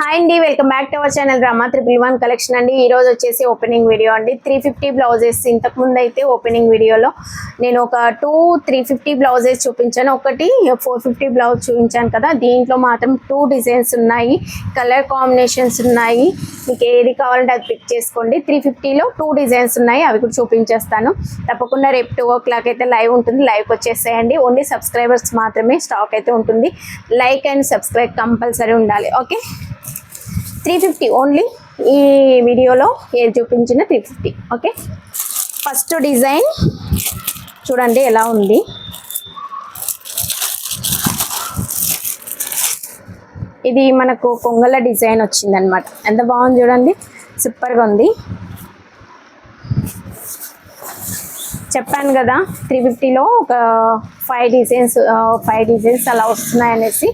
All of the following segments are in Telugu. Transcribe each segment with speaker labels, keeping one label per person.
Speaker 1: హాయ్ అండి welcome back to our channel Rama triple one collection అండి. ఈ రోజు వచ్చేసి ఓపెనింగ్ వీడియో అండి. త్రీ ఫిఫ్టీ బ్లౌజెస్ ఇంతకు ముందు అయితే ఓపెనింగ్ వీడియోలో నేను ఒక టూ త్రీ ఫిఫ్టీ బ్లౌజెస్ చూపించాను. ఒకటి ఫోర్ ఫిఫ్టీ బ్లౌజ్ చూపించాను కదా దీంట్లో మాత్రం టూ డిజైన్స్ ఉన్నాయి కలర్ కాంబినేషన్స్ ఉన్నాయి. మీకు ఏది కావాలంటే అది పిక్ చేసుకోండి. త్రీ ఫిఫ్టీలో టూ డిజైన్స్ ఉన్నాయి అవి కూడా చూపించేస్తాను. తప్పకుండా రేపు టూ ఓ క్లాక్ అయితే లైవ్ ఉంటుంది. లైవ్కి వచ్చేసేయండి. ఓన్లీ సబ్స్క్రైబర్స్ మాత్రమే స్టాక్ అయితే ఉంటుంది. లైక్ అండ్ సబ్స్క్రైబ్ కంపల్సరీ ఉండాలి. ఓకే త్రీ ఫిఫ్టీ ఓన్లీ ఈ వీడియోలో ఏది చూపించిన three fifty okay? First design చూడండి ఎలా ఉంది. ఇది మనకు కొంగల డిజైన్ వచ్చిందనమాట ఎంత బాగుంది చూడండి. సూపర్గా ఉంది. చెప్పాను కదా త్రీ ఫిఫ్టీలో ఒక ఫైవ్ డిజైన్స్ ఫైవ్ డిజైన్స్ అలా వస్తున్నాయనేసి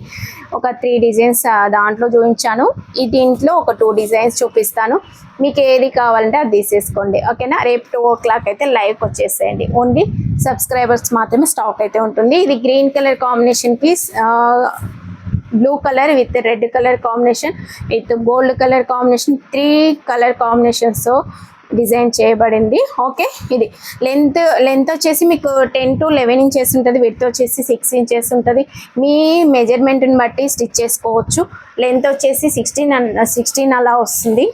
Speaker 1: ఒక త్రీ డిజైన్స్ దాంట్లో చూపించాను. ఈ దీంట్లో ఒక టూ డిజైన్స్ చూపిస్తాను. మీకు ఏది కావాలంటే అది తీసేసుకోండి. ఓకేనా? రేపు టూ ఓ క్లాక్ అయితే లైవ్కి వచ్చేసేయండి. ఓన్లీ సబ్స్క్రైబర్స్ మాత్రమే స్టాక్ అయితే ఉంటుంది. ఇది green colour combination piece blue colour with red colour combination with gold colour combination three colour combinations design చేయబడింది. ఓకే ఇది లెంత్ లెంత్ వచ్చేసి మీకు టెన్ టు లెవెన్ ఇంచెస్ ఉంటుంది విత్ వచ్చేసి సిక్స్ ఇంచెస్ ఉంటుంది. మీ మెజర్మెంట్ని బట్టి స్టిచ్ చేసుకోవచ్చు. లెంత్ వచ్చేసి సిక్స్టీన్ సిక్స్టీన్ అలా వస్తుంది.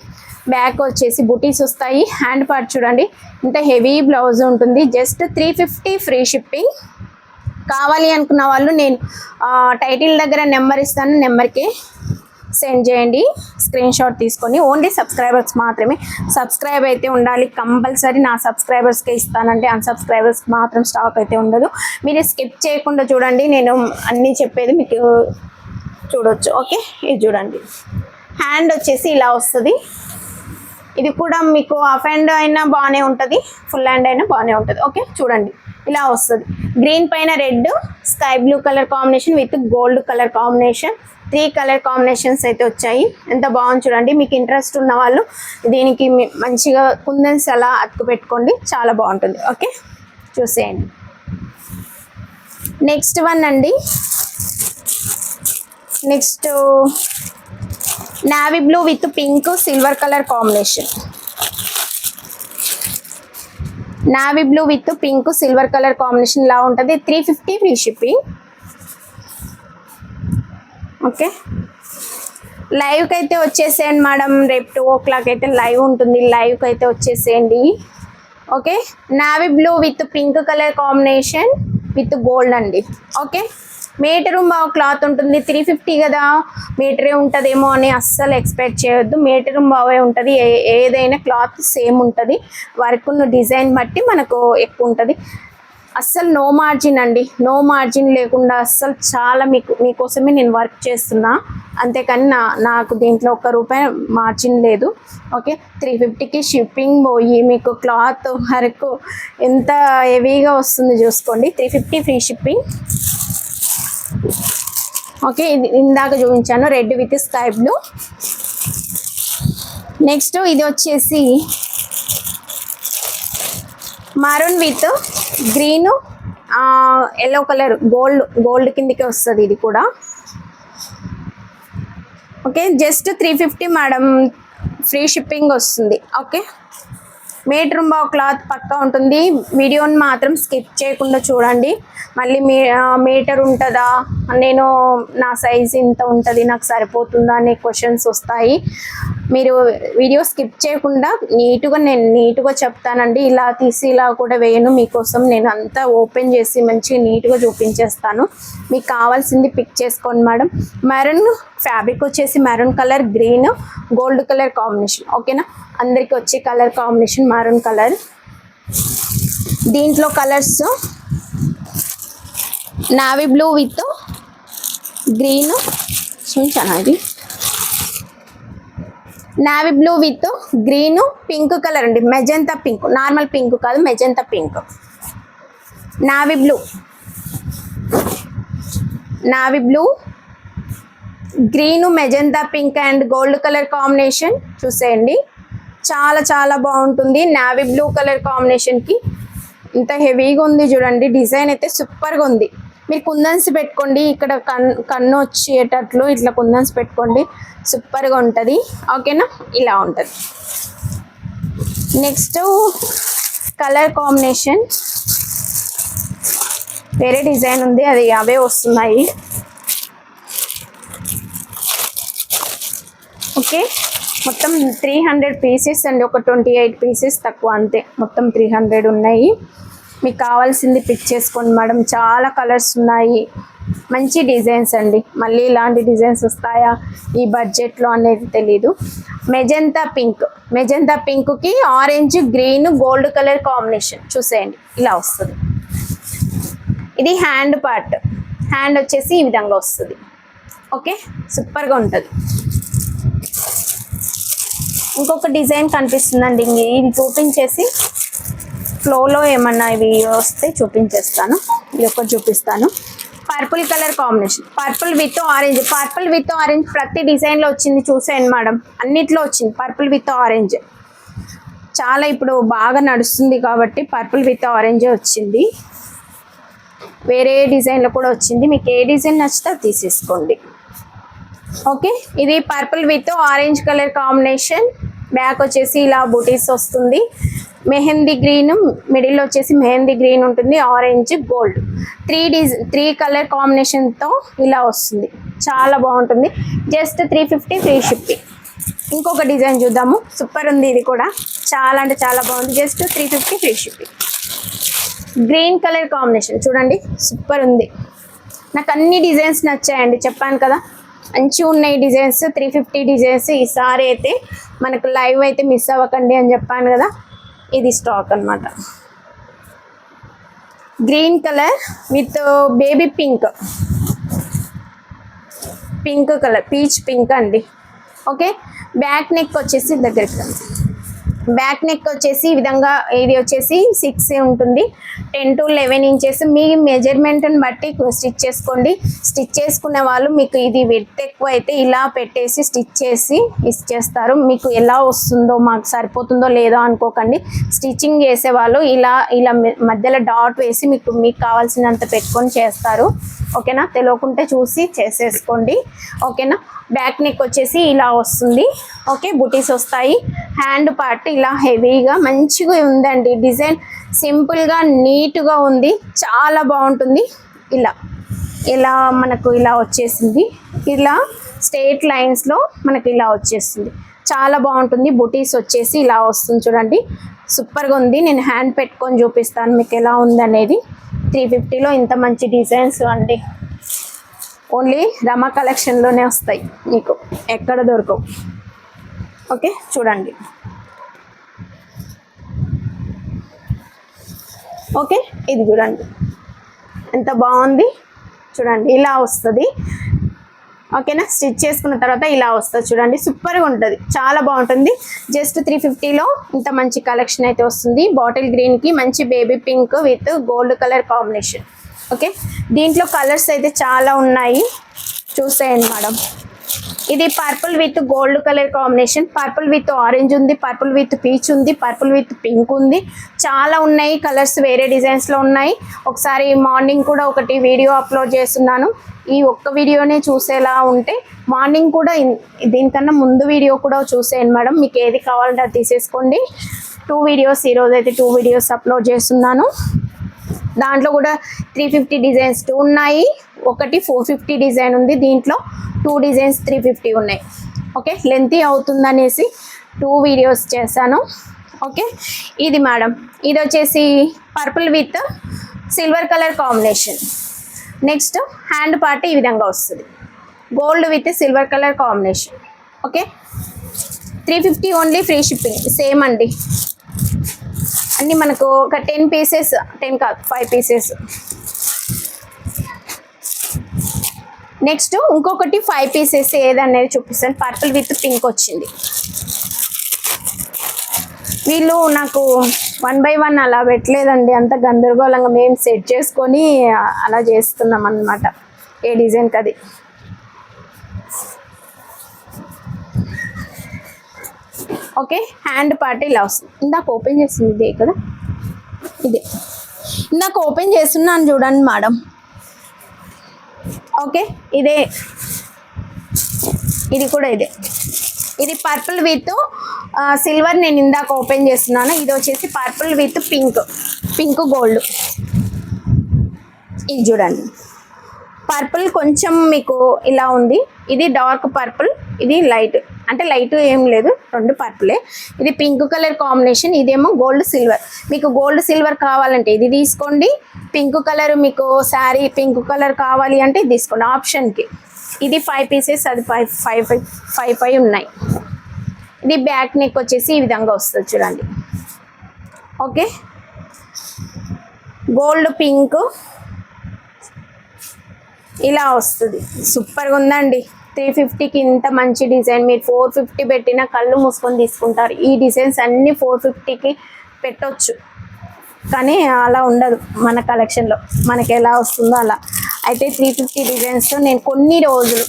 Speaker 1: బ్యాక్ వచ్చేసి బుటీస్ వస్తాయి. హ్యాండ్ పార్ట్ చూడండి. ఇంత హెవీ బ్లౌజ్ ఉంటుంది. Just three fifty free shipping. కావాలి అనుకున్న వాళ్ళు నేను టైటిల్ దగ్గర నెంబర్ ఇస్తాను. నెంబర్కి సెండ్ చేయండి. స్క్రీన్ షాట్ తీసుకొని ఓన్లీ సబ్స్క్రైబర్స్ మాత్రమే. సబ్స్క్రైబ్ అయితే ఉండాలి కంపల్సరీ నా సబ్స్క్రైబర్స్కే ఇస్తానంటే అన్సబ్స్క్రైబర్స్ మాత్రం స్టాక్ అయితే ఉండదు. మీరు స్కిప్ చేయకుండా చూడండి నేను అన్నీ చెప్పేది మీకు చూడొచ్చు. ఓకే ఇది చూడండి. హ్యాండ్ వచ్చేసి ఇలా వస్తుంది. ఇది కూడా మీకు హాఫ్ హ్యాండ్ అయినా బాగానే ఉంటుంది ఫుల్ హ్యాండ్ అయినా బాగానే ఉంటుంది. ఓకే చూడండి. ఇలా వస్తుంది. గ్రీన్ పైన red sky blue colour combination with gold colour combination three colour combinations అయితే వచ్చాయి. ఎంత బాగుంది చూడండి. మీకు ఇంట్రెస్ట్ ఉన్న వాళ్ళు దీనికి మీ- మంచిగా కుందన్స్ అలా అతుకు పెట్టుకోండి. చాలా బాగుంటుంది. ఓకే? చూసేయండి. నెక్స్ట్ వన్ అండి. Next navy blue with pink silver colour combination. Navy blue with pink silver colour combination లా ఉంటుంది. Three fifty free shipping. Okay. లైవ్కి అయితే వచ్చేసేయండి మేడం. రేపు టూ ఓ క్లాక్ అయితే లైవ్ ఉంటుంది. లైవ్కి అయితే వచ్చేసేయండి. Okay. Navy blue with pink colour combination with gold అండి. ఓకే. మీటర్ క్లాత్ ఉంటుంది. త్రీ ఫిఫ్టీ కదా. మీటరే ఉంటుందేమో అని అస్సలు ఎక్స్పెక్ట్ చేయొద్దు. మీటరు బావే ఉంటుంది. ఏ- ఏదైనా క్లాత్ సేమ్ ఉంటుంది. వర్క్ డిజైన్ బట్టి మనకు ఎక్కువ ఉంటుంది. అస్సలు నో మార్జిన్ అండి. నో మార్జిన్ లేకుండా అస్సలు చాలా మీకు మీకోసమే నేను వర్క్ చేస్తున్నా. అంతేకాని నా నాకు దీంట్లో ఒక్క రూపాయి మార్జిన్ లేదు. ఓకే త్రీ ఫిఫ్టీకి షిప్పింగ్ పోయి మీకు క్లాత్ వరకు ఎంత హెవీగా వస్తుంది చూసుకోండి. Three fifty free shipping okay ఇది ఇందాక చూపించాను. Red with sky blue next ఇది వచ్చేసి maroon with green yellow colour gold gold కిందకి వస్తుంది ఇది కూడా. Okay just three fifty madam free shipping వస్తుంది. ఓకే మీటర్ బావ్ క్లాత్ పక్కా ఉంటుంది. వీడియోని మాత్రం స్కిప్ చేయకుండా చూడండి. మళ్ళీ మీ మీటర్ ఉంటుందా? నేను నా సైజ్ ఇంత ఉంటుంది నాకు సరిపోతుందా అనే క్వశ్చన్స్ వస్తాయి. మీరు వీడియో స్కిప్ చేయకుండా నీట్గా నేను నీట్గా చెప్తానండి. ఇలా తీసి ఇలా కూడా వేయను. మీకోసం నేను అంతా ఓపెన్ చేసి మంచిగా నీట్గా చూపించేస్తాను. మీకు కావాల్సింది పిక్ చేసుకోండి మేడం. మెరూన్ ఫ్యాబ్రిక్ వచ్చేసి maroon colour green gold colour combination ఓకేనా అందరికి వచ్చే కలర్ కాంబినేషన్ మెరూన్ కలర్. దీంట్లో colours navy blue with green. చూపించాను అది navy blue with green pink colour అండి మెజంతా పింక్ నార్మల్ పింక్ కాదు magenta pink navy blue navy blue green magenta pink and gold colour combination చూసేయండి. చాలా చాలా బాగుంటుంది. నావీ బ్లూ కలర్ కాంబినేషన్కి ఇంత హెవీగా ఉంది చూడండి. డిజైన్ అయితే సూపర్గా ఉంది. మీరు కుందన్స్ పెట్టుకోండి. ఇక్కడ కన్ కన్ను వచ్చేటట్లు ఇట్లా కుందన్స్ పెట్టుకోండి. సూపర్గా ఉంటుంది. ఓకేనా? ఇలా ఉంటుంది. Next colour combination. వేరే డిజైన్ ఉంది. అది అవే వస్తున్నాయి. ఓకే? మొత్తం త్రీ హండ్రెడ్ పీసెస్ అండి. ఒక ట్వంటీ ఎయిట్ పీసెస్ తక్కువ అంతే. మొత్తం త్రీ హండ్రెడ్ ఉన్నాయి. మీకు కావాల్సింది పిక్ చేసుకోండి మేడం. చాలా కలర్స్ ఉన్నాయి. మంచి డిజైన్స్ అండి. మళ్ళీ ఇలాంటి డిజైన్స్ వస్తాయా? ఈ బడ్జెట్లో అనేది తెలీదు. మెజంతా పింక్ మెజంతా పింక్కి orange green gold colour combination చూసేయండి. ఇలా వస్తుంది. ఇది హ్యాండ్ పార్ట్ హ్యాండ్ వచ్చేసి ఈ విధంగా వస్తుంది. ఓకే సూపర్గా ఉంటుంది. ఇంకొక డిజైన్ కనిపిస్తుందండి. ఇంక ఇది చూపించేసి ఫ్లోలో ఏమన్నా ఇవి వస్తే చూపించేస్తాను. ఇది ఒకటి చూపిస్తాను. Purple colour combination purple with orange purple with orange ప్రతి డిజైన్లో వచ్చింది చూసేయండి మేడం. అన్నిట్లో వచ్చింది. పర్పుల్ విత్ ఆరెంజ్ చాలా ఇప్పుడు బాగా నడుస్తుంది కాబట్టి పర్పుల్ విత్ ఆరెంజే వచ్చింది. వేరే డిజైన్లో కూడా వచ్చింది. మీకు ఏ డిజైన్ నచ్చితే తీసేసుకోండి. ఓకే ఇది purple with orange colour combination back వచ్చేసి ఇలా బూటీస్ వస్తుంది. మెహందీ గ్రీన్ మిడిల్ వచ్చేసి మెహందీ గ్రీన్ ఉంటుంది ఆరెంజ్ గోల్డ్. త్రీ డిజ్ త్రీ కలర్ కాంబినేషన్తో ఇలా వస్తుంది. చాలా బాగుంటుంది. Just three fifty free shipping ఇంకొక డిజైన్ చూద్దాము. సూపర్ ఉంది ఇది కూడా. చాలా అంటే చాలా బాగుంది. Just three fifty free shipping green colour combination. చూడండి సూపర్ ఉంది. నాకు అన్ని డిజైన్స్ నచ్చాయండి. చెప్పాను కదా. మంచి ఉన్నాయి డిజైన్స్. Three fifty designs. ఈసారి అయితే మనకు లైవ్ అయితే మిస్ అవ్వకండి అని చెప్పాను కదా. ఇది స్టాక్ అన్నమాట. Green colour with baby pink pink colour peach pink అండి. ఓకే బ్యాక్ నెక్ వచ్చేసి దగ్గరికి రండి. బ్యాక్ నెక్ వచ్చేసి ఈ విధంగా ఇది వచ్చేసి సిక్స్ ఉంటుంది. టెన్ టు లెవెన్ ఇంచెస్ మీ మెజర్మెంట్ని బట్టి స్టిచ్ చేసుకోండి. స్టిచ్ చేసుకునే వాళ్ళు మీకు ఇది విడ్త్ ఎక్కువ అయితే ఇలా పెట్టేసి స్టిచ్ చేసి ఇచ్చేస్తారు. మీకు ఎలా వస్తుందో మాకు సరిపోతుందో లేదో అనుకోకండి. స్టిచ్చింగ్ చేసేవాళ్ళు ఇలా ఇలా మధ్యలో డాట్ వేసి మీకు మీకు కావాల్సినంత పెట్టుకొని చేస్తారు. ఓకేనా తెలియకుంటే చూసి చేసేసుకోండి. ఓకేనా బ్యాక్ నెక్ వచ్చేసి ఇలా వస్తుంది. ఓకే బుటీస్ వస్తాయి. హ్యాండ్ పార్ట్ ఇలా హెవీగా మంచిగా ఉందండి. డిజైన్ సింపుల్గా నీట్గా ఉంది. చాలా బాగుంటుంది. ఇలా ఇలా మనకు ఇలా వచ్చేసింది. ఇలా స్టేట్ లైన్స్లో మనకి ఇలా వచ్చేస్తుంది చాలా బాగుంటుంది. బుటీస్ వచ్చేసి ఇలా వస్తుంది చూడండి. సూపర్గా ఉంది. నేను హ్యాండ్ పెట్టుకొని చూపిస్తాను మీకు ఎలా ఉంది అనేది త్రీ ఫిఫ్టీలో ఇంత మంచి డిజైన్స్ అండి. ఓన్లీ రమ కలెక్షన్లోనే వస్తాయి మీకు. ఎక్కడ దొరకవు. ఓకే చూడండి. ఓకే ఇది చూడండి. ఎంత బాగుంది. చూడండి ఇలా వస్తుంది. ఓకేనా? స్టిచ్ చేసుకున్న తర్వాత ఇలా వస్తుంది. చూడండి సూపర్గా ఉంటుంది. చాలా బాగుంటుంది. జస్ట్ త్రీ ఫిఫ్టీలో ఇంత మంచి కలెక్షన్ అయితే వస్తుంది. బాటిల్ గ్రీన్కి మంచి baby pink with gold colour combination. Okay? దీంట్లో కలర్స్ అయితే చాలా ఉన్నాయి. చూసేయండి మేడం. ఇది purple with gold colour combination. Purple with orange ఉంది పర్పుల్ విత్ పీచ్ ఉంది పర్పుల్ విత్ పింక్ ఉంది. చాలా ఉన్నాయి కలర్స్ వేరే డిజైన్స్లో ఉన్నాయి. ఒకసారి మార్నింగ్ కూడా ఒకటి వీడియో అప్లోడ్ చేస్తున్నాను. ఈ ఒక్క వీడియోనే చూసేలా ఉంటే మార్నింగ్ కూడా దీనికన్నా ముందు వీడియో కూడా చూసేయండి మేడం. మీకు ఏది కావాలంటే అది తీసేసుకోండి. టూ వీడియోస్ ఈరోజు అయితే టూ వీడియోస్ అప్లోడ్ చేస్తున్నాను. దాంట్లో కూడా త్రీ ఫిఫ్టీ డిజైన్స్ టూ ఉన్నాయి. ఒకటి ఫోర్ ఫిఫ్టీ డిజైన్ ఉంది. దీంట్లో టూ డిజైన్స్ త్రీ ఫిఫ్టీ ఉన్నాయి. ఓకే లెంతీ అవుతుందనేసి టూ వీడియోస్ చేశాను. ఓకే ఇది మేడం. ఇది వచ్చేసి purple with silver colour combination next hand part ఈ విధంగా వస్తుంది. Gold with silver colour combination okay three fifty only free shipping same అండి. అన్ని మనకు ఒక టెన్ పీసెస్ టెన్ కాదు ఫైవ్ పీసెస్ నెక్స్ట్ ఇంకొకటి ఫైవ్ పీసెస్ ఏదనేది చూపిస్తాను. పర్పుల్ విత్ పింక్ వచ్చింది. వీళ్ళు నాకు వన్ బై వన్ అలా పెట్టలేదండి. అంత గందరగోళంగా మేము సెట్ చేసుకొని అలా చేస్తున్నాం అన్నమాట ఏ డిజైన్కి అది ఓకే? హ్యాండ్ పార్ట్ ఇలా వస్తుంది. ఇందాక ఓపెన్ చేసింది ఇదే ఇక్కడ. ఇదే. ఇందాక ఓపెన్ చేస్తున్నాను చూడండి మేడం ఓకే? ఇదే. ఇది కూడా ఇదే. ఇది పర్పుల్ విత్ సిల్వర్ నేను ఇందాక ఓపెన్ చేస్తున్నాను. ఇది వచ్చేసి purple with pink pink gold ఇది చూడండి. పర్పుల్ కొంచెం మీకు ఇలా ఉంది. ఇది డార్క్ పర్పుల్ ఇది లైట్ అంటే లైట్ ఏం లేదు రెండు పర్పులే. ఇది పింక్ కలర్ కాంబినేషన్ ఇదేమో గోల్డ్ సిల్వర్. మీకు గోల్డ్ సిల్వర్ కావాలంటే ఇది తీసుకోండి. పింక్ కలర్ మీకు శారీ పింక్ కలర్ కావాలి అంటే ఇది తీసుకోండి ఆప్షన్కి. ఇది ఫైవ్ పీసెస్ అది five five five five five ఉన్నాయి. ఇది బ్యాక్ నెక్ వచ్చేసి ఈ విధంగా వస్తుంది చూడండి. ఓకే? Gold pink. ఇలా వస్తుంది. సూపర్గా ఉందండి. త్రీ ఫిఫ్టీకి ఇంత మంచి డిజైన్. మీరు ఫోర్ ఫిఫ్టీ పెట్టిన కళ్ళు మూసుకొని తీసుకుంటారు. ఈ డిజైన్స్ అన్నీ ఫోర్ ఫిఫ్టీకి పెట్టొచ్చు. కానీ అలా ఉండదు మన కలెక్షన్లో మనకి ఎలా వస్తుందో అలా. అయితే త్రీ ఫిఫ్టీ డిజైన్స్ నేను కొన్ని రోజులు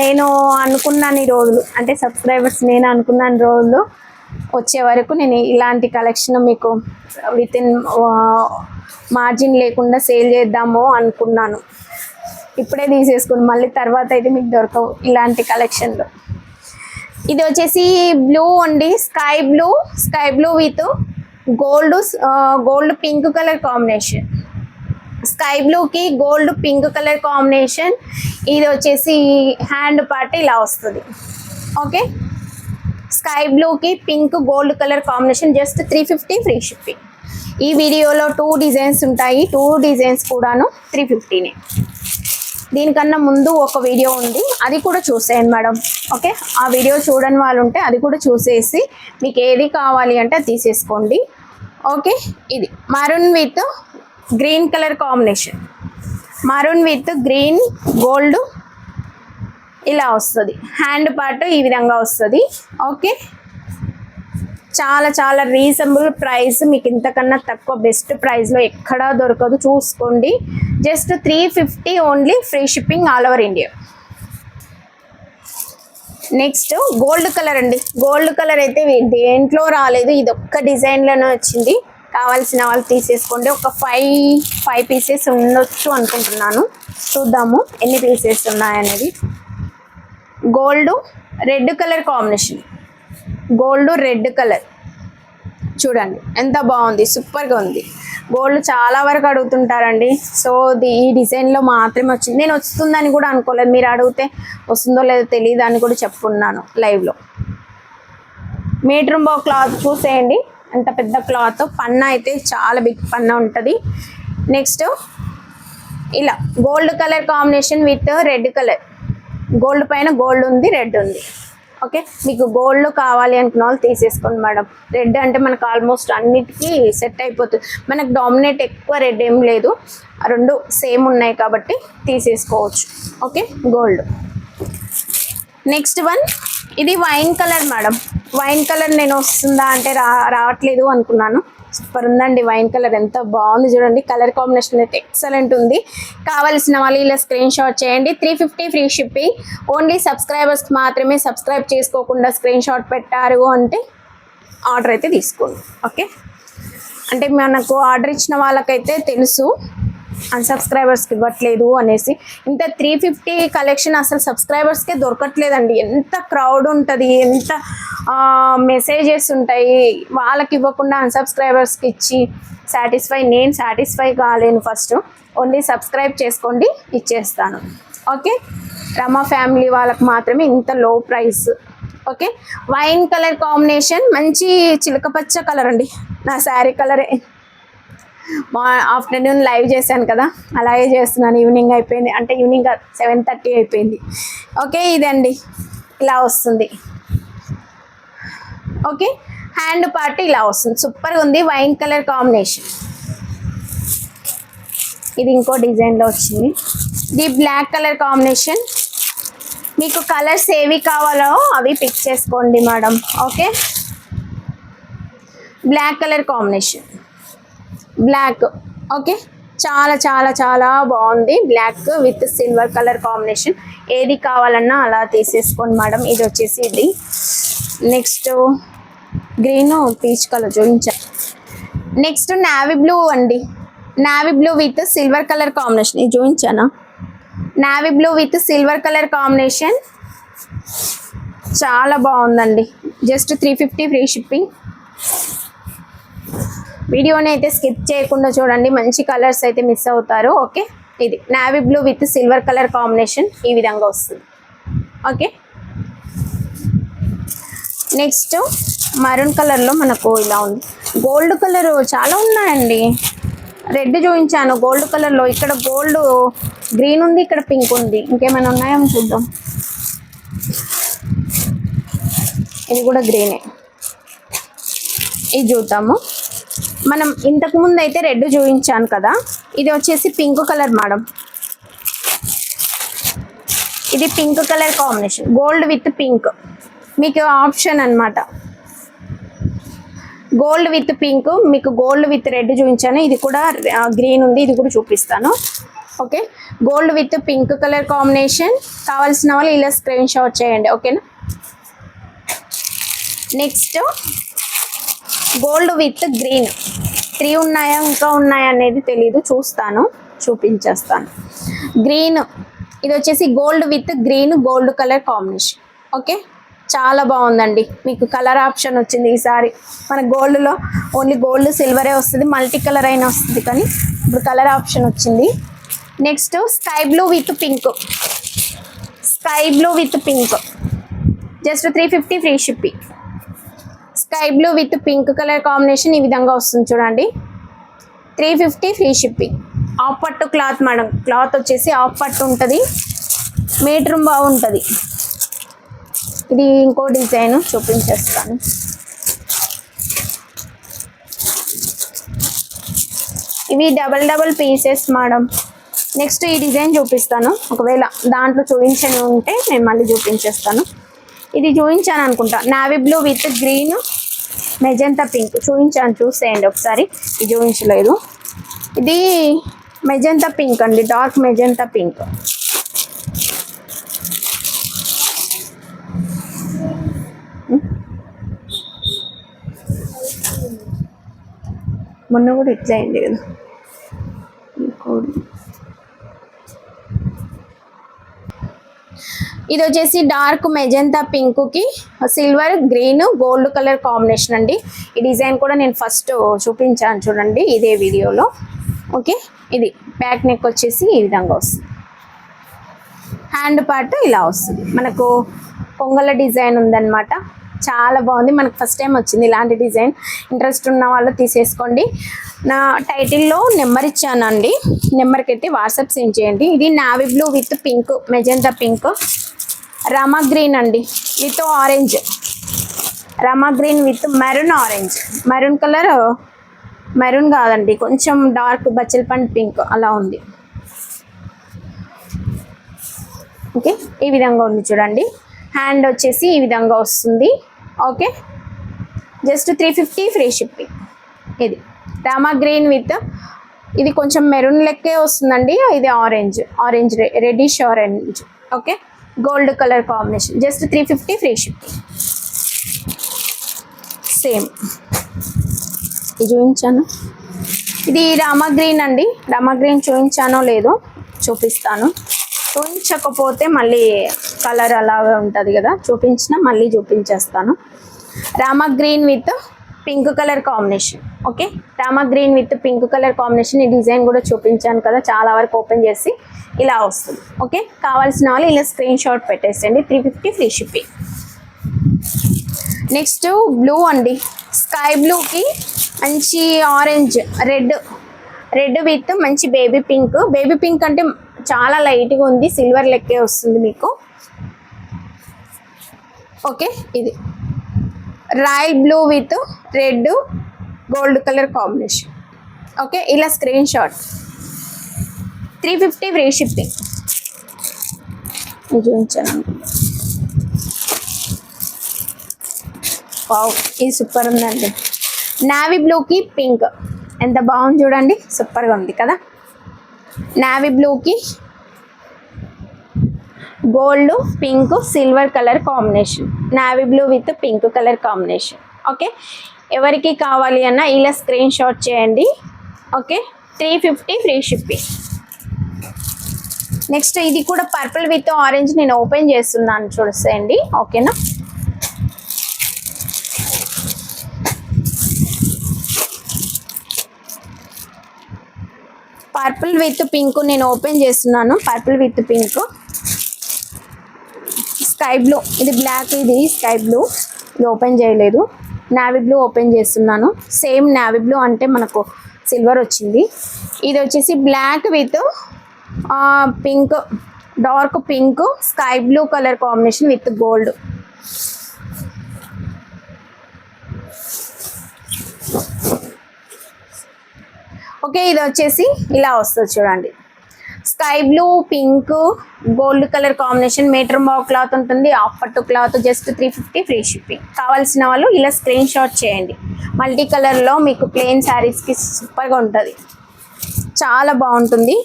Speaker 1: నేను అనుకున్నాను రోజులు అంటే సబ్స్క్రైబర్స్ నేను అనుకున్నాను రోజులు వచ్చే వరకు నేను ఇలాంటి కలెక్షన్ మీకు విత్ ఇన్ మార్జిన్ లేకుండా సేల్ చేద్దాము అనుకున్నాను. ఇప్పుడే తీసేసుకుని మళ్ళీ తర్వాత అయితే మీకు దొరకవు ఇలాంటి కలెక్షన్లో. ఇది వచ్చేసి బ్లూ అండి. Sky blue sky blue with gold gold pink colour combination. Sky బ్లూకి గోల్డ్ పింక్ కలర్ కాంబినేషన్. ఇది వచ్చేసి హ్యాండ్ పార్ట్ ఇలా వస్తుంది. ఓకే? స్కై బ్లూకి pink gold colour combination. Just three fifty free shipping ఈ వీడియోలో టూ డిజైన్స్ ఉంటాయి. టూ డిజైన్స్ కూడాను త్రీ ఫిఫ్టీనే. దీనికన్నా ముందు ఒక వీడియో ఉంది. అది కూడా చూసేయండి మేడం. ఓకే? ఆ వీడియో చూడని వాళ్ళు ఉంటే అది కూడా చూసేసి మీకు ఏది కావాలి అంటే అది తీసేసుకోండి. ఓకే? ఇది maroon with green colour combination maroon with green gold ఇలా వస్తుంది. హ్యాండ్ పార్ట్ ఈ విధంగా వస్తుంది. ఓకే? చాలా చాలా రీజనబుల్ ప్రైస్ మీకు ఇంతకన్నా తక్కువ బెస్ట్ ప్రైస్లో ఎక్కడా దొరకదు. చూసుకోండి. Just three fifty only free shipping all over India next gold colour అండి. గోల్డ్ కలర్ అయితే దేంట్లో రాలేదు. ఇది ఒక్క డిజైన్లోనే వచ్చింది. కావాల్సిన వాళ్ళు తీసేసుకోండి. ఒక ఫైవ్ ఫైవ్ పీసెస్ ఉండొచ్చు అనుకుంటున్నాను. చూద్దాము ఎన్ని పీసెస్ ఉన్నాయనేది. Gold red colour combination gold red colour. చూడండి ఎంత బాగుంది సూపర్గా ఉంది. గోల్డ్ చాలా వరకు అడుగుతుంటారండి. సో ఇది ఈ డిజైన్లో మాత్రమే వచ్చింది. నేను వస్తుందని కూడా అనుకోలేదు. మీరు అడిగితే వస్తుందో లేదో తెలియదు అని కూడా చెప్పున్నాను లైవ్లో. మీటర్ బో క్లాత్ చూసేయండి. ఎంత పెద్ద క్లాత్. పన్న అయితే చాలా బిగ్ పన్న ఉంటుంది. నెక్స్ట్ ఇలా gold colour combination with red colour. Gold పైన గోల్డ్ ఉంది రెడ్ ఉంది. ఓకే? మీకు గోల్డ్ కావాలి అనుకున్న వాళ్ళు తీసేసుకోండి మేడం. రెడ్ అంటే మనకు ఆల్మోస్ట్ అన్నిటికీ సెట్ అయిపోతుంది. మనకు డామినేట్ ఎక్కువ రెడ్ ఏం లేదు. రెండు సేమ్ ఉన్నాయి కాబట్టి తీసేసుకోవచ్చు. ఓకే? గోల్డ్ నెక్స్ట్ వన్ ఇది wine colour madam. Wine colour నేను వస్తుందా అంటే రా రావట్లేదు అనుకున్నాను. సూపర్ ఉందండి వైన్ కలర్. ఎంత బాగుంది చూడండి. కలర్ కాంబినేషన్ అయితే ఎక్సలెంట్ ఉంది. కావాల్సిన వాళ్ళు ఇలా స్క్రీన్ షాట్ చేయండి. Three fifty free shipping only సబ్స్క్రైబర్స్కి మాత్రమే సబ్స్క్రైబ్ చేసుకోకుండా స్క్రీన్ షాట్ పెట్టారు అంటే ఆర్డర్ అయితే తీసుకోండి. ఓకే అంటే మనకు ఆర్డర్ ఇచ్చిన వాళ్ళకైతే తెలుసు. అన్సబ్స్క్రైబర్స్కి ఇవ్వట్లేదు అనేసి. ఇంత త్రీ ఫిఫ్టీ కలెక్షన్ అసలు సబ్స్క్రైబర్స్కే దొరకట్లేదండి. ఎంత క్రౌడ్ ఉంటుంది ఎంత మెసేజెస్ ఉంటాయి. వాళ్ళకి ఇవ్వకుండా అన్సబ్స్క్రైబర్స్కి ఇచ్చి సాటిస్ఫై నేను సాటిస్ఫై కాలేను ఫస్ట్ ఓన్లీ సబ్స్క్రైబ్ చేసుకోండి ఇచ్చేస్తాను. ఓకే రమ ఫ్యామిలీ వాళ్ళకి మాత్రమే ఇంత low price okay wine colour combination మంచి చిలకపచ్చ కలర్ అండి. నా శారీ కలరే మా ఆఫ్టర్నూన్ లైవ్ చేశాను కదా అలాగే చేస్తున్నాను. ఈవినింగ్ అయిపోయింది. అంటే ఈవినింగ్ సెవెన్ థర్టీ అయిపోయింది. ఓకే ఇదండి. ఇలా వస్తుంది. ఓకే హ్యాండ్ పార్ట్ ఇలా వస్తుంది. సూపర్గా ఉంది. వైన్ కలర్ కాంబినేషన్ ఇది ఇంకో డిజైన్లో వచ్చింది. ఇది బ్లాక్ కలర్ కాంబినేషన్ మీకు కలర్స్ ఏవి కావాలో అవి పిక్ చేసుకోండి madam okay? Black colour combination black okay చాలా చాలా చాలా బాగుంది. Black with silver colour combination ఏది కావాలన్నా అలా తీసేసుకోండి మేడం. ఇది వచ్చేసి ఇది. నెక్స్ట్ గ్రీన్ పీచ్ కలర్ చూపించా. నెక్స్ట్ నావీ బ్లూ అండి. Navy blue with silver colour combination ఇది చూపించానా? Navy blue with silver colour combination చాలా బాగుందండి. Just three fifty free shipping వీడియోని అయితే స్కిప్ చేయకుండా చూడండి. మంచి కలర్స్ అయితే మిస్ అవుతారు. ఓకే? ఇది navy blue with silver colour combination ఈ విధంగా వస్తుంది. ఓకే? నెక్స్ట్ మరూన్ కలర్లో మనకు ఇలా ఉంది. గోల్డ్ కలర్ చాలా ఉన్నాయండి. రెడ్ చూపించాను. గోల్డ్ కలర్లో ఇక్కడ గోల్డ్ గ్రీన్ ఉంది ఇక్కడ పింక్ ఉంది. ఇంకేమైనా ఉన్నాయో చూద్దాం. ఇది కూడా గ్రీనే. ఇది చూద్దాము. మనం ఇంతకు ముందు అయితే రెడ్ చూపించాను కదా. ఇది వచ్చేసి పింక్ కలర్ మేడం. ఇది pink colour combination. Gold with pink. మీకు ఆప్షన్ అన్నమాట. గోల్డ్ విత్ పింక్ మీకు గోల్డ్ విత్ రెడ్ చూపించాను. ఇది కూడా గ్రీన్ ఉంది ఇది కూడా చూపిస్తాను. Okay? Gold with pink colour combination. కావాల్సిన వాళ్ళు ఇలా స్క్రీన్ షాట్ చేయండి. ఓకేనా? Next gold with green. Three ఉన్నాయా ఇంకా ఉన్నాయా అనేది తెలీదు. చూస్తాను చూపించేస్తాను. గ్రీన్ ఇది వచ్చేసి gold with green gold colour combination. Okay? చాలా బాగుందండి. మీకు కలర్ ఆప్షన్ వచ్చింది ఈసారి. మన గోల్డ్లో ఓన్లీ గోల్డ్ సిల్వరే వస్తుంది మల్టీ కలర్ అయినా వస్తుంది కానీ ఇప్పుడు కలర్ ఆప్షన్ వచ్చింది. Next sky blue with pink. Sky blue with pink. Just three fifty free shipping sky blue with pink color combination ఈ విధంగా వస్తుంది చూడండి. Three fifty free shipping. Half పట్టు క్లాత్ మేడం. క్లాత్ వచ్చేసి ఆఫ్ పట్టు ఉంటుంది. మీటర్ బాగుంటుంది. ఇది ఇంకో డిజైన్ చూపించేస్తాను. ఇవి double double pieces madam. Next ఈ డిజైన్ చూపిస్తాను. ఒకవేళ దాంట్లో చూపించని ఉంటే నేను మళ్ళీ చూపించేస్తాను. ఇది చూపించాను అనుకుంటా. Navy blue with green magenta pink. చూపించాను చూసేయండి ఒకసారి. ఇది చూపించలేదు. ఇది మెజంతా పింక్ అండి డార్క్ మెజంతా పింక్. మొన్న కూడా ఇట్లా అయింది కదా. ఇంకోటి ఇది వచ్చేసి డార్క్ మెజంతా పింక్కి silver green gold color combination అండి. ఈ డిజైన్ కూడా నేను ఫస్ట్ చూపించాను చూడండి ఇదే వీడియోలో. ఓకే ఇది బ్యాక్ నెక్ వచ్చేసి ఈ విధంగా వస్తుంది. హ్యాండ్ పార్ట్ ఇలా వస్తుంది. మనకు పొంగల డిజైన్ ఉందన్నమాట. చాలా బాగుంది. మనకు ఫస్ట్ టైం వచ్చింది ఇలాంటి డిజైన్. ఇంట్రెస్ట్ ఉన్న వాళ్ళు తీసేసుకోండి. నా టైటిల్లో నెంబర్ ఇచ్చానండి. నెంబర్కి అయితే వాట్సాప్ సెండ్ చేయండి. ఇది navy blue with pink magenta pink. Rama green అండి. With orange. Rama green with maroon orange. Maroon color maroon కాదండి. కొంచెం డార్క్ బచ్చల్పండ్ పండు పింక్ అలా ఉంది. ఓకే ఈ విధంగా ఉంది చూడండి. హ్యాండ్ వచ్చేసి ఈ విధంగా వస్తుంది. Okay just three fifty free shipping. ఇది రామా గ్రీన్ విత్ ఇది కొంచెం మెరూన్ లెక్కే వస్తుందండి. ఇది orange orange reddish orange. Okay gold color combination. Just three fifty free shipping same. ఇది చూపించాను. ఇది రామా గ్రీన్ అండి. రామా గ్రీన్ చూపించానో లేదో చూపిస్తాను. చూపించకపోతే మళ్ళీ కలర్ అలాగే ఉంటుంది కదా. చూపించిన మళ్ళీ చూపించేస్తాను. Rama green with pink color combination okay? Rama green with pink color combination ఈ డిజైన్ కూడా చూపించాను కదా చాలా వరకు ఓపెన్ చేసి ఇలా వస్తుంది ఓకే? కావాల్సిన వాళ్ళు ఇలా screen shot పెట్టేసండి three fifty free shipping next blue అండి. స్కై బ్లూకి మంచి ఆరెంజ్ రెడ్ రెడ్ విత్ మంచి బేబీ పింక్ బేబీ పింక్ అంటే చాలా లైట్గా ఉంది సిల్వర్ లెక్కే వస్తుంది మీకు. ఓకే? ఇది. Royal blue with red gold color combination. Okay ఇలా screenshot. Three fifty free shipping. చూపించాను వావ్ ఇది సూపర్ ఉందండి. నావీ బ్లూకి పింక్. ఎంత బాగుంది చూడండి సూపర్గా ఉంది కదా? నావీ బ్లూకి gold pink silver color combination. Navy blue with pink color combination okay ఎవరికి కావాలి అన్నా ఇలా స్క్రీన్ షాట్ చేయండి. Okay three fifty free shipping next ఇది కూడా పర్పుల్ విత్ ఆరెంజ్ నేను ఓపెన్ చేస్తున్నాను చూసేయండి. ఓకేనా పర్పుల్ విత్ పింక్ నేను ఓపెన్ చేస్తున్నాను. Purple with pink sky blue. ఇది బ్లాక్ ఇది స్కై బ్లూ. ఇది ఓపెన్ చేయలేదు. నావీ బ్లూ ఓపెన్ చేస్తున్నాను. సేమ్ నావీ బ్లూ అంటే మనకు సిల్వర్ వచ్చింది. ఇది వచ్చేసి black with pink dark pink sky blue color combination with gold. Okay ఇది వచ్చేసి ఇలా వస్తుంది చూడండి. Sky blue pink gold color combination meter బావ్ క్లాత్ ఉంటుంది ఆఫ్ పట్టు cloth just three fifty free shipping. కావాల్సిన వాళ్ళు ఇలా స్క్రీన్ షాట్ చేయండి. మల్టీ కలర్లో మీకు ప్లెయిన్ శారీస్కి సూపర్గా ఉంటుంది. చాలా బాగుంటుంది.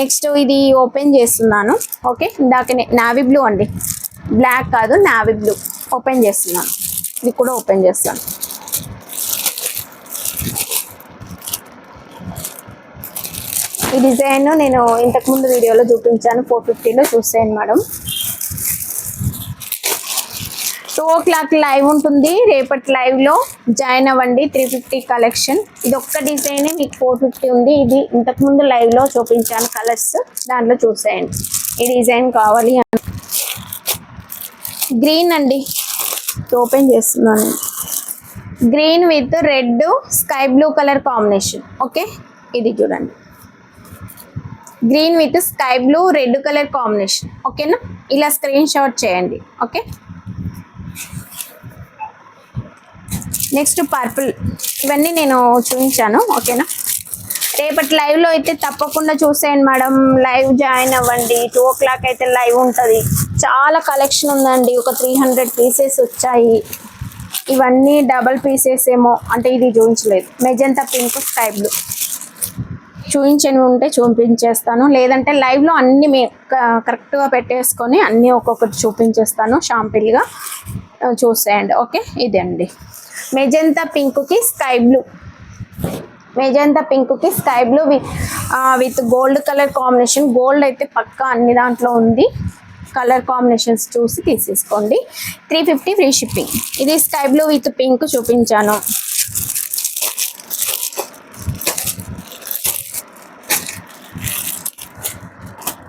Speaker 1: నెక్స్ట్ ఇది ఓపెన్ చేస్తున్నాను. ఓకే ఇందాక నావీ బ్లూ అండి. బ్లాక్ కాదు నావీ బ్లూ. ఓపెన్ చేస్తున్నాను. ఇది కూడా ఓపెన్ చేస్తాను. ఈ డిజైన్ నేను ఇంతకుముందు వీడియోలో చూపించాను. ఫోర్ ఫిఫ్టీలో చూసాను madam. Two o'clock live ఉంటుంది. రేపటి లైవ్లో జాయిన్ అవ్వండి. త్రీ ఫిఫ్టీ కలెక్షన్ ఇది ఒక్క డిజైనే మీకు ఫోర్ ఫిఫ్టీ ఉంది. ఇది ఇంతకుముందు లైవ్లో చూపించాను కలర్స్ దాంట్లో చూసేయండి. ఈ డిజైన్ కావాలి అని. గ్రీన్ అండి. ఓపెన్ చేస్తున్నాను green with red sky blue color combination okay ఇది చూడండి. Green with sky blue red color combination ఓకేనా ఇలా స్క్రీన్ షాట్ చేయండి. ఓకే నెక్స్ట్ పర్పుల్ ఇవన్నీ నేను చూపించాను. ఓకేనా రేపటి లైవ్లో అయితే తప్పకుండా చూసేయండి మేడం లైవ్ జాయిన్ అవ్వండి. టూ ఓ క్లాక్ అయితే లైవ్ ఉంటుంది. చాలా కలెక్షన్ ఉందండి. ఒక త్రీ హండ్రెడ్ పీసెస్ వచ్చాయి. ఇవన్నీ డబల్ పీసెస్ ఏమో. అంటే ఇది చూపించలేదు. మెజంతా పింక్ స్కై బ్లూ చూపించని ఉంటే చూపించేస్తాను. లేదంటే లైవ్లో అన్నీ మే క- కరెక్ట్గా పెట్టేసుకొని అన్నీ ఒక్కొక్కటి చూపించేస్తాను. షాంపిల్గా చూసేయండి. ఓకే ఇదండి. మెజంతా పింక్కి స్కై బ్లూ మెజంతా పింక్కి sky blue with with gold color combination gold అయితే పక్కా అన్ని దాంట్లో ఉంది. కలర్ కాంబినేషన్స్ చూసి తీసేసుకోండి. త్రీ ఫిఫ్టీ ఫ్రీ షిప్పింగ్ ఇది స్కై బ్లూ విత్ పింక్ చూపించాను.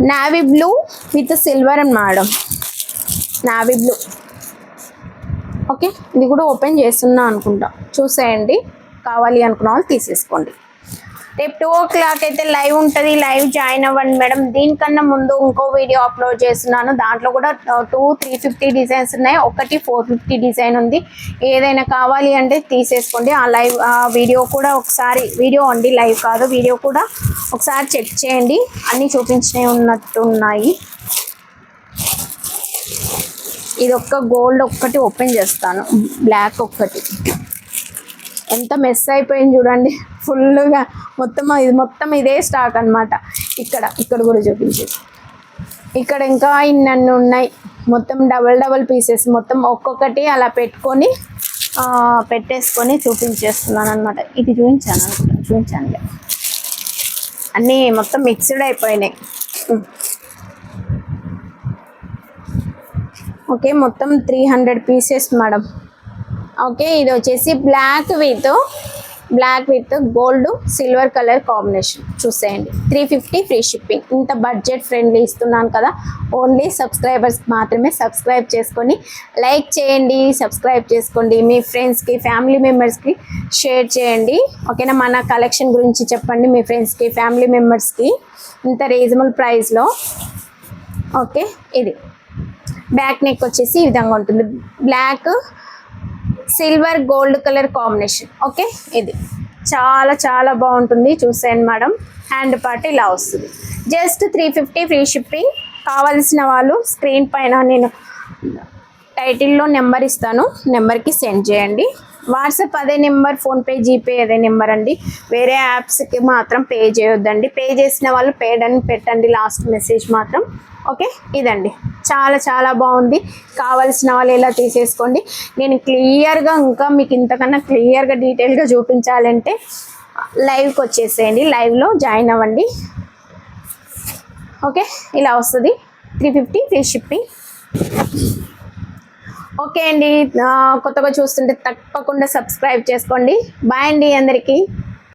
Speaker 1: Navy blue with silver and madam navy blue okay ఇది కూడా ఓపెన్ చేస్తున్నా అనుకుంటా. చూసేయండి. కావాలి అనుకున్న వాళ్ళు తీసేసుకోండి. రేపు టూ ఓ క్లాక్ అయితే లైవ్ ఉంటుంది లైవ్ జాయిన్ అవ్వండి మేడం. దీనికన్నా ముందు ఇంకో వీడియో అప్లోడ్ చేస్తున్నాను. దాంట్లో కూడా టూ త్రీ ఫిఫ్టీ డిజైన్స్ ఉన్నాయి. ఒకటి ఫోర్ ఫిఫ్టీ డిజైన్ ఉంది. ఏదైనా కావాలి అంటే తీసేసుకోండి. ఆ లైవ్ ఆ వీడియో కూడా ఒకసారి వీడియో అండి లైవ్ కాదు వీడియో కూడా ఒకసారి చెక్ చేయండి. అన్నీ చూపించినవి ఉన్నట్టు ఉన్నాయి ఇది ఒక్క గోల్డ్ ఒక్కటి ఓపెన్ చేస్తాను. బ్లాక్ ఒక్కటి. ఎంత మెస్ అయిపోయింది చూడండి. ఫుల్గా మొత్తం ఇది మొత్తం ఇదే స్టాక్ అన్నమాట. ఇక్కడ ఇక్కడ కూడా చూపించేది ఇక్కడ ఇంకా ఇన్నన్ని ఉన్నాయి. మొత్తం డబల్ డబల్ పీసెస్ మొత్తం ఒక్కొక్కటి అలా పెట్టుకొని పెట్టేసుకొని చూపించేస్తున్నాను అనమాట ఇది చూపించాను? అనుకుంటాను చూపించానులే. అన్నీ మొత్తం మిక్స్డ్ అయిపోయినాయి. ఓకే మొత్తం three hundred pieces madam okay ఇది వచ్చేసి black with black with gold silver color combination చూసేయండి. త్రీ ఫిఫ్టీ ఫ్రీ షిప్పింగ్ ఇంత బడ్జెట్ ఫ్రెండ్లీ ఇస్తున్నాను కదా. ఓన్లీ సబ్స్క్రైబర్స్ మాత్రమే సబ్స్క్రైబ్ చేసుకొని లైక్ చేయండి సబ్స్క్రైబ్ చేసుకోండి. మీ ఫ్రెండ్స్కి ఫ్యామిలీ మెంబర్స్కి షేర్ చేయండి. ఓకేనా మన కలెక్షన్ గురించి చెప్పండి మీ ఫ్రెండ్స్కి ఫ్యామిలీ మెంబర్స్కి ఇంత రీజనబుల్ ప్రైస్లో ఓకే ఇది. బ్యాక్ నెక్ వచ్చేసి ఈ విధంగా ఉంటుంది. Black silver gold color combination. Okay? ఇది. చాలా చాలా బాగుంటుంది. చూసేయండి మేడం. హ్యాండ్ పార్ట్ ఇలా వస్తుంది. Just three fifty free shipping. కావాల్సిన వాళ్ళు స్క్రీన్ పైన నేను టైటిల్లో నెంబర్ ఇస్తాను. నెంబర్కి సెండ్ చేయండి. వాట్సాప్ అదే నెంబర్ ఫోన్పే జీపే అదే నెంబర్ అండి. వేరే యాప్స్కి మాత్రం పే చేయొద్దండి. పే చేసిన వాళ్ళు పేడని అని పెట్టండి. లాస్ట్ మెసేజ్ మాత్రం. ఓకే? ఇదండి. చాలా చాలా బాగుంది. కావాల్సిన వాళ్ళు ఇలా తీసేసుకోండి. నేను క్లియర్గా ఇంకా మీకు ఇంతకన్నా క్లియర్గా డీటెయిల్గా చూపించాలంటే లైవ్కి వచ్చేసేయండి. లైవ్లో జాయిన్ అవ్వండి. ఓకే? ఇలా వస్తుంది. Three fifty free shipping. Okay అండి. కొత్తగా చూస్తుంటే తప్పకుండా సబ్స్క్రైబ్ చేసుకోండి. బాయ్ అండి అందరికీ.